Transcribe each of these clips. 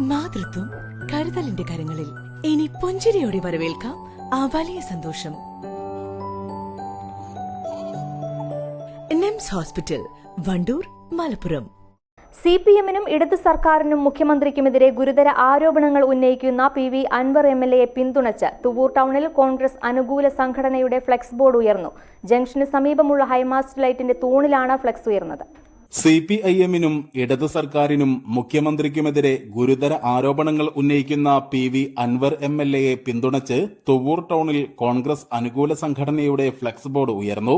മാതൃത്വം കരുതലിന്റെ കരങ്ങളിൽ. ഇനി പുഞ്ചിരിയോടെ വരവേൽക്കാം ആ വലിയ സന്തോഷം. NIMS hospital Wandoor Malappuram. C P എമ്മിനും ഇടത് സർക്കാരിനും മുഖ്യമന്ത്രിക്കുമെതിരെ ഗുരുതര ആരോപണങ്ങൾ ഉന്നയിക്കുന്ന P V Anvar M L എയെ പിന്തുണച്ച് തുവൂർ ടൗണിൽ കോൺഗ്രസ് അനുകൂല സംഘടനയുടെ ഫ്ലെക്സ് ബോർഡ് ഉയർന്നു. ജംഗ്ഷന് സമീപമുള്ള ഹൈമാസ്റ്റ് ലൈറ്റിന്റെ തൂണിലാണ് ഫ്ലെക്സ് ഉയർന്നത്. സി പി ഐ എമ്മിനും ഇടത് സർക്കാരിനും മുഖ്യമന്ത്രിക്കുമെതിരെ ഗുരുതര ആരോപണങ്ങൾ ഉന്നയിക്കുന്ന P V Anvar M L എയെ പിന്തുണച്ച് തുവൂർ ടൗണിൽ കോൺഗ്രസ് അനുകൂല സംഘടനയുടെ ഫ്ലക്സ് ബോർഡ് ഉയർന്നു.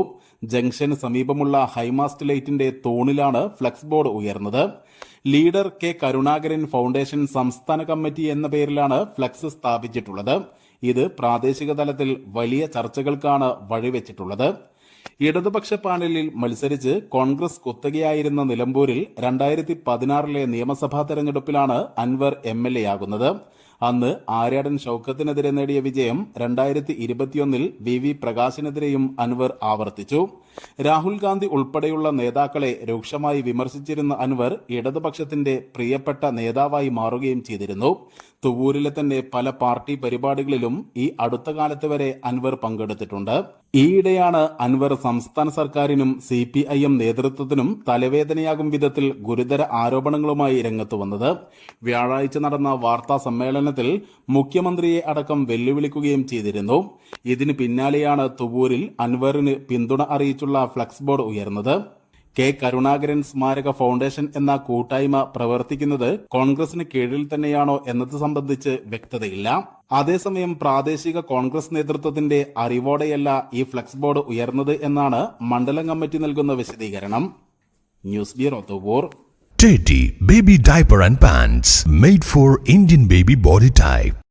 ജംഗ്ഷന് സമീപമുള്ള ഹൈമാസ്റ്റ് ലൈറ്റിന്റെ തൂണിലാണ് ഫ്ലക്സ് ബോർഡ് ഉയർന്നത്. ലീഡർ കെ കരുണാകരൻ ഫൗണ്ടേഷൻ സംസ്ഥാന കമ്മിറ്റി എന്ന പേരിലാണ് ഫ്ലക്സ് സ്ഥാപിച്ചിട്ടുള്ളത്. ഇത് പ്രാദേശിക തലത്തിൽ വലിയ ചർച്ചകൾക്കാണ് വഴിവെച്ചിട്ടുള്ളത്. ഇടതുപക്ഷ പാനലിൽ മത്സരിച്ച് കോൺഗ്രസ് കുത്തകയായിരുന്ന നിലമ്പൂരിൽ രണ്ടായിരത്തി പതിനാറിലെ നിയമസഭാ തെരഞ്ഞെടുപ്പിലാണ് അൻവർ എം എൽ എ ആകുന്നത്. അന്ന് ആര്യാടൻ ഷൌക്കത്തിനെതിരെ നേടിയ വിജയം രണ്ടായിരത്തി ഇരുപത്തിയൊന്നിൽ വി വി പ്രകാശിനെതിരെയും അൻവർ ആവർത്തിച്ചു. രാഹുൽ ഗാന്ധി ഉൾപ്പെടെയുള്ള നേതാക്കളെ രൂക്ഷമായി വിമർശിച്ചിരുന്ന അൻവർ ഇടതുപക്ഷത്തിന്റെ പ്രിയപ്പെട്ട നേതാവായി മാറുകയും ചെയ്തിരുന്നു. തുവൂരിലെ തന്നെ പല പാർട്ടി പരിപാടികളിലും ഈ അടുത്ത കാലത്ത് വരെ അൻവർ പങ്കെടുത്തിട്ടുണ്ട്. ഈയിടെയാണ് അൻവർ സംസ്ഥാന സർക്കാരിനും സി പി ഐ എം നേതൃത്വത്തിനും തലവേദനയാകും വിധത്തിൽ ഗുരുതര ആരോപണങ്ങളുമായി രംഗത്ത് വന്നത്. വ്യാഴാഴ്ച നടന്ന വാർത്താ സമ്മേളനത്തിൽ മുഖ്യമന്ത്രിയെ അടക്കം വെല്ലുവിളിക്കുകയും ചെയ്തിരുന്നു. ഇതിന് പിന്നാലെയാണ് തുവൂരിൽ അൻവറിന് പിന്തുണ അറിയിച്ചുള്ള ഫ്ലക്സ് ബോർഡ് ഉയർന്നത്. കെ കരുണാകരൻ സ്മാരക ഫൗണ്ടേഷൻ എന്ന കൂട്ടായ്മ പ്രവർത്തിക്കുന്നത് കോൺഗ്രസിന് കീഴിൽ തന്നെയാണോ എന്നത് സംബന്ധിച്ച് വ്യക്തതയില്ല. അതേസമയം പ്രാദേശിക കോൺഗ്രസ് നേതൃത്വത്തിന്റെ അറിവോടെയല്ല ഈ ഫ്ലക്സ് ബോർഡ് ഉയർന്നത് എന്നാണ് മണ്ഡലം കമ്മിറ്റി നൽകുന്ന വിശദീകരണം. News bureau Thuvvur Teddy Baby Diaper and Pants made for Indian baby body type.